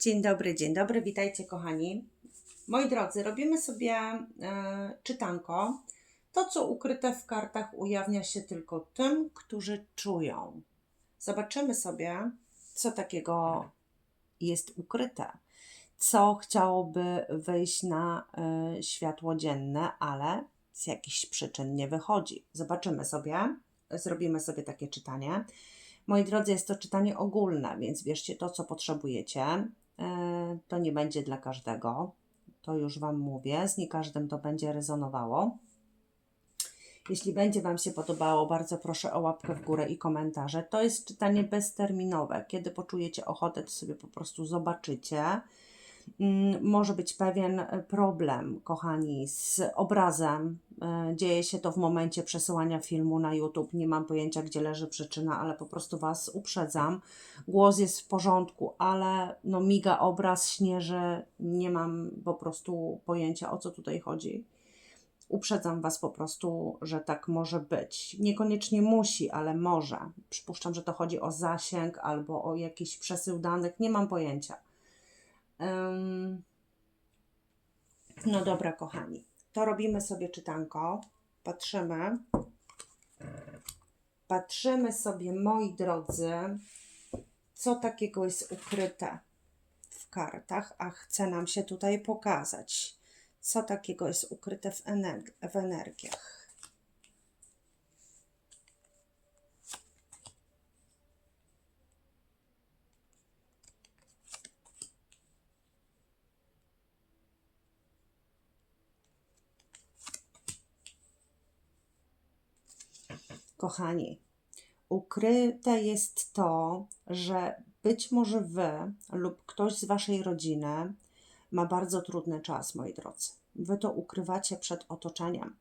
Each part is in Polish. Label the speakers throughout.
Speaker 1: Dzień dobry, dzień dobry, witajcie kochani. Moi drodzy, robimy sobie e, czytanko. To, co ukryte w kartach, ujawnia się tylko tym, którzy czują. Zobaczymy sobie, co takiego jest ukryte. Co chciałoby wyjść na e, światło dzienne, ale z jakichś przyczyn nie wychodzi. Zobaczymy sobie, zrobimy sobie takie czytanie. Moi drodzy, jest to czytanie ogólne, więc bierzcie to, co potrzebujecie. To nie będzie dla każdego. To już Wam mówię. Z nie każdym to będzie rezonowało. Jeśli będzie Wam się podobało, bardzo proszę o łapkę w górę i komentarze. To jest czytanie bezterminowe. Kiedy poczujecie ochotę, to sobie po prostu zobaczycie. Mm, Może być pewien problem, kochani, z obrazem. E, Dzieje się to w momencie przesyłania filmu na YouTube. Nie mam pojęcia, gdzie leży przyczyna, ale po prostu Was uprzedzam. Głos jest w porządku, ale no miga obraz, śnieży. Nie mam po prostu pojęcia, o co tutaj chodzi. Uprzedzam Was po prostu, że tak może być. Niekoniecznie musi, ale może. Przypuszczam, że to chodzi o zasięg albo o jakiś przesył danych. Nie mam pojęcia. Ym, No dobra, kochani. To robimy sobie czytanko. Patrzymy. Patrzymy sobie, moi drodzy, co takiego jest ukryte w kartach, a chce nam się tutaj pokazać. Co takiego jest ukryte w, ener- w energiach. Kochani, ukryte jest to, że być może wy lub ktoś z waszej rodziny ma bardzo trudny czas, moi drodzy. Wy to ukrywacie przed otoczeniem.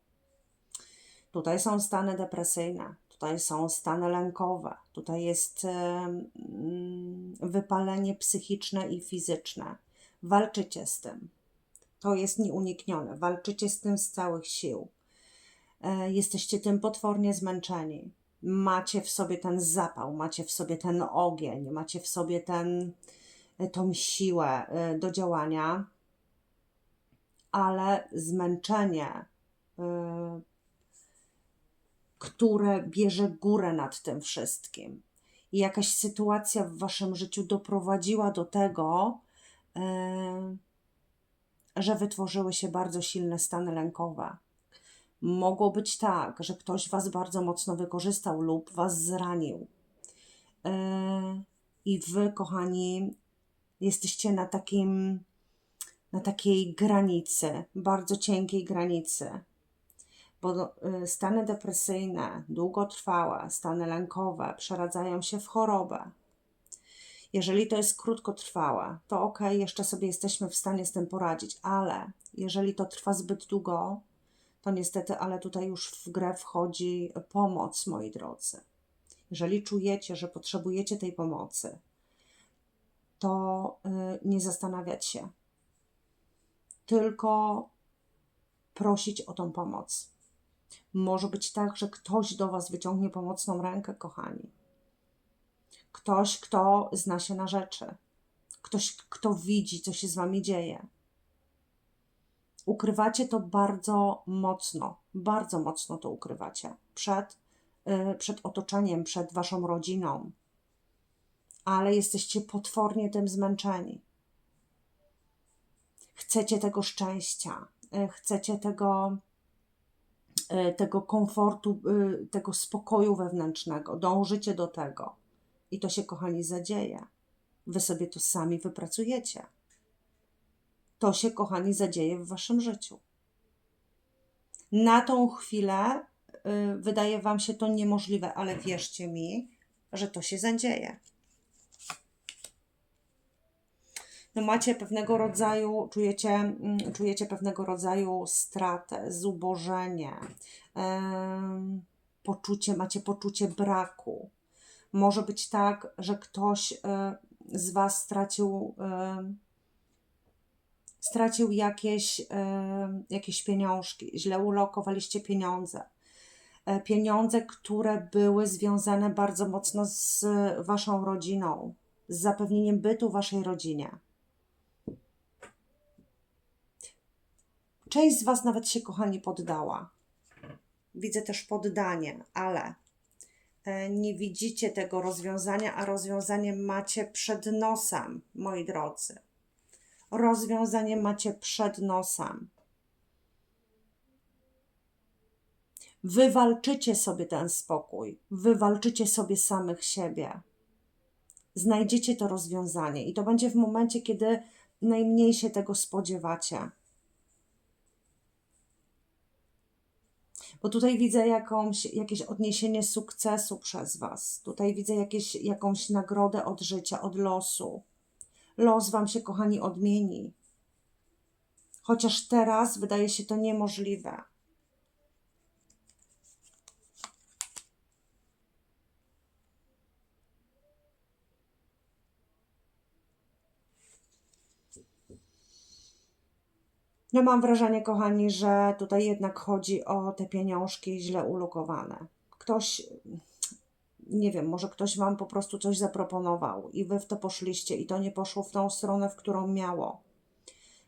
Speaker 1: Tutaj są stany depresyjne, tutaj są stany lękowe, tutaj jest wypalenie psychiczne i fizyczne. Walczycie z tym. To jest nieuniknione. Walczycie z tym z całych sił. E, Jesteście tym potwornie zmęczeni. Macie w sobie ten zapał, macie w sobie ten ogień, macie w sobie ten, tą siłę e, do działania, ale zmęczenie, e, które bierze górę nad tym wszystkim. I jakaś sytuacja w waszym życiu doprowadziła do tego, e, że wytworzyły się bardzo silne stany lękowe. Mogło być tak, że ktoś Was bardzo mocno wykorzystał lub Was zranił. Yy, I Wy, kochani, jesteście na takim, na takiej granicy, bardzo cienkiej granicy. Bo yy, stany depresyjne, długotrwałe, stany lękowe przeradzają się w chorobę. Jeżeli to jest krótkotrwałe, to ok, jeszcze sobie jesteśmy w stanie z tym poradzić, ale jeżeli to trwa zbyt długo, to niestety, ale tutaj już w grę wchodzi pomoc, moi drodzy. Jeżeli czujecie, że potrzebujecie tej pomocy, to y, nie zastanawiać się, tylko prosić o tą pomoc. Może być tak, że ktoś do Was wyciągnie pomocną rękę, kochani. Ktoś, kto zna się na rzeczy. Ktoś, kto widzi, co się z Wami dzieje ukrywacie to bardzo mocno, bardzo mocno to ukrywacie przed, yy, przed otoczeniem, przed waszą rodziną, ale jesteście potwornie tym zmęczeni. Chcecie tego szczęścia, yy, chcecie tego, yy, tego komfortu, tego spokoju wewnętrznego, dążycie do tego. I to się, kochani, zadzieje. Wy sobie to sami wypracujecie to się, kochani, zadzieje w waszym życiu. Na tą chwilę y, wydaje wam się to niemożliwe, ale wierzcie mi, że to się zadzieje. No macie pewnego rodzaju, czujecie, mm, czujecie pewnego rodzaju stratę, zubożenie, em, poczucie, macie poczucie braku. Może być tak, że ktoś y, z was stracił y, stracił jakieś, jakieś pieniążki, źle ulokowaliście pieniądze. E, pieniądze, które były związane bardzo mocno z waszą rodziną, z zapewnieniem bytu waszej rodzinie. Część z was nawet się, kochani, poddała. Widzę też poddanie, ale e, nie widzicie tego rozwiązania, a rozwiązanie macie przed nosem, moi drodzy Rozwiązanie macie przed nosem. Wywalczycie sobie ten spokój, wywalczycie sobie samych siebie. Znajdziecie to rozwiązanie i to będzie w momencie, kiedy najmniej się tego spodziewacie. Bo tutaj widzę jakąś, jakieś odniesienie sukcesu przez Was. Tutaj widzę jakieś, jakąś nagrodę od życia, od losu. Los Wam się, kochani, odmieni. Chociaż teraz wydaje się to niemożliwe. No mam wrażenie, kochani, że tutaj jednak chodzi o te pieniążki źle ulokowane. Ktoś, nie wiem, może ktoś Wam po prostu coś zaproponował i Wy w to poszliście i to nie poszło w tą stronę, w którą miało.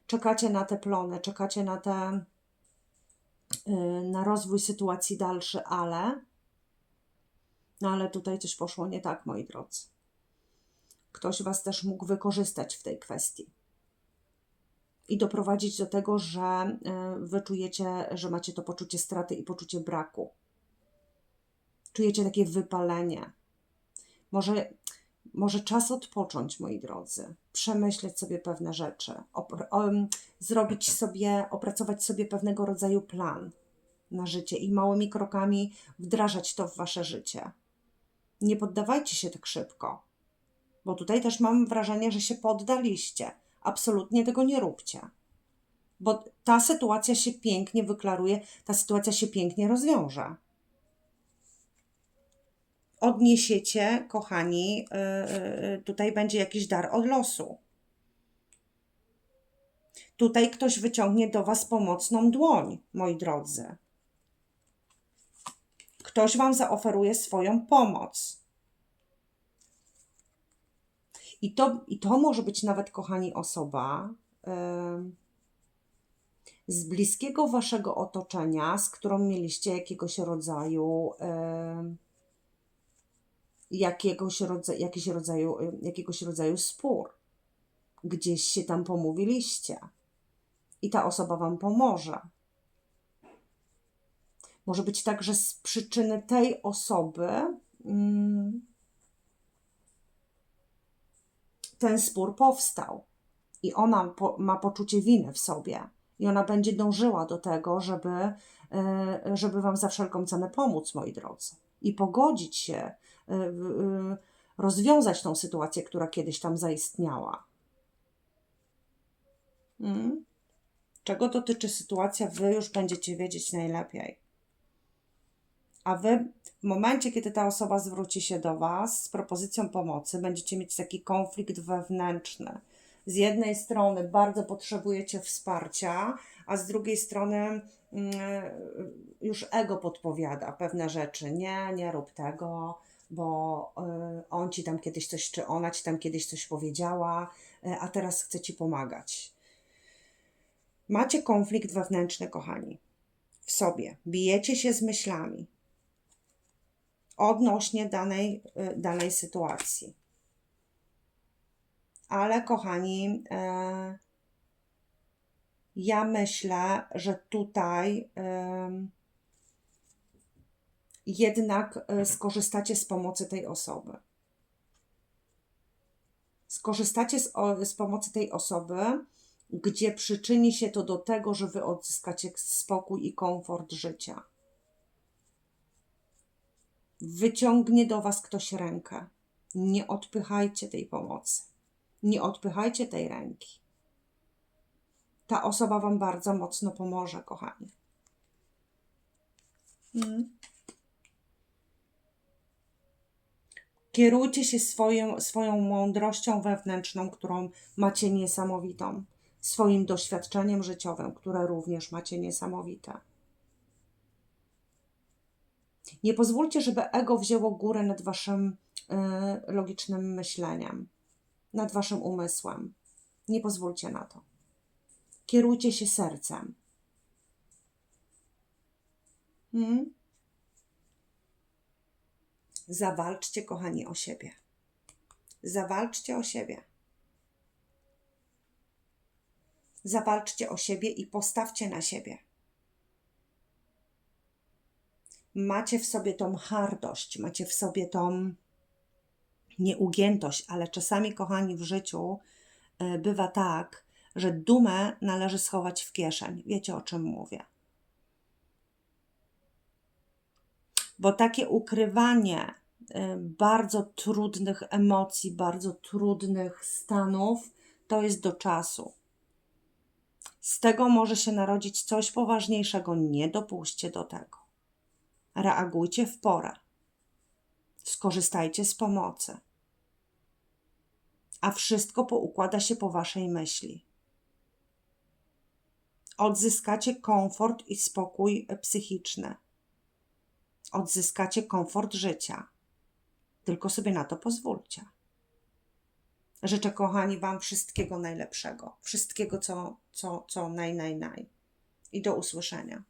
Speaker 1: Czekacie na te plony, czekacie na te, yy, na rozwój sytuacji dalszy, ale, no ale tutaj coś poszło nie tak, moi drodzy. Ktoś Was też mógł wykorzystać w tej kwestii i doprowadzić do tego, że e, wy czujecie, że macie to poczucie straty i poczucie braku. Czujecie takie wypalenie. Może, może czas odpocząć, moi drodzy, przemyśleć sobie pewne rzeczy, zrobić sobie, opracować sobie pewnego rodzaju plan na życie i małymi krokami wdrażać to w wasze życie. Nie poddawajcie się tak szybko, bo tutaj też mam wrażenie, że się poddaliście absolutnie tego nie róbcie. Bo ta sytuacja się pięknie wyklaruje, ta sytuacja się pięknie rozwiąże. Odniesiecie, kochani, yy, tutaj będzie jakiś dar od losu. Tutaj ktoś wyciągnie do Was pomocną dłoń, moi drodzy. Ktoś Wam zaoferuje swoją pomoc. I to, I to może być nawet, kochani, osoba yy, z bliskiego waszego otoczenia, z którą mieliście jakiegoś rodzaju. Yy, jakiegoś, rodza, rodzaju, jakiegoś rodzaju spór. Gdzieś się tam pomówiliście i ta osoba Wam pomoże. Może być tak, że z przyczyny tej osoby mm, ten spór powstał. I ona po, ma poczucie winy w sobie. I ona będzie dążyła do tego, żeby, e, żeby Wam za wszelką cenę pomóc, moi drodzy. I pogodzić się, rozwiązać tą sytuację, która kiedyś tam zaistniała. Hmm? Czego dotyczy sytuacja, Wy już będziecie wiedzieć najlepiej. A wy w momencie, kiedy ta osoba zwróci się do Was z propozycją pomocy, będziecie mieć taki konflikt wewnętrzny. Z jednej strony bardzo potrzebujecie wsparcia, a z drugiej strony mm, już ego podpowiada pewne rzeczy. Nie, nie rób tego, bo y, on ci tam kiedyś coś, czy ona ci tam kiedyś coś powiedziała, y, a teraz chce ci pomagać. Macie konflikt wewnętrzny, kochani, w sobie. Bijecie się z myślami odnośnie danej, y, danej sytuacji. Ale kochani, e, ja myślę, że tutaj jednak e, skorzystacie z pomocy tej osoby. Skorzystacie z, z pomocy tej osoby, gdzie przyczyni się to do tego, że wy odzyskacie spokój i komfort życia wyciągnie do Was ktoś rękę. Nie odpychajcie tej pomocy. Nie odpychajcie tej ręki. Ta osoba Wam bardzo mocno pomoże, kochani. Hmm. Kierujcie się swoją, swoją mądrością wewnętrzną, którą macie niesamowitą, swoim doświadczeniem życiowym, które również macie niesamowite. Nie pozwólcie, żeby ego wzięło górę nad waszym y, logicznym myśleniem, nad waszym umysłem. Nie pozwólcie na to. Kierujcie się sercem. Hmm? Zawalczcie, kochani, o siebie. Zawalczcie o siebie. Zawalczcie o siebie i postawcie na siebie. Macie w sobie tą hardość, macie w sobie tą nieugiętość, ale czasami, kochani, w życiu y, bywa tak, że dumę należy schować w kieszeń. Wiecie o czym mówię? Bo takie ukrywanie bardzo trudnych emocji, bardzo trudnych stanów, to jest do czasu. Z tego może się narodzić coś poważniejszego. Nie dopuśćcie do tego. Reagujcie w porę. Skorzystajcie z pomocy. A wszystko poukłada się po waszej myśli. Odzyskacie komfort i spokój psychiczny. Odzyskacie komfort życia. Tylko sobie na to pozwólcie. Życzę, kochani, Wam wszystkiego najlepszego. Wszystkiego, co, co, co naj, naj, naj. I do usłyszenia.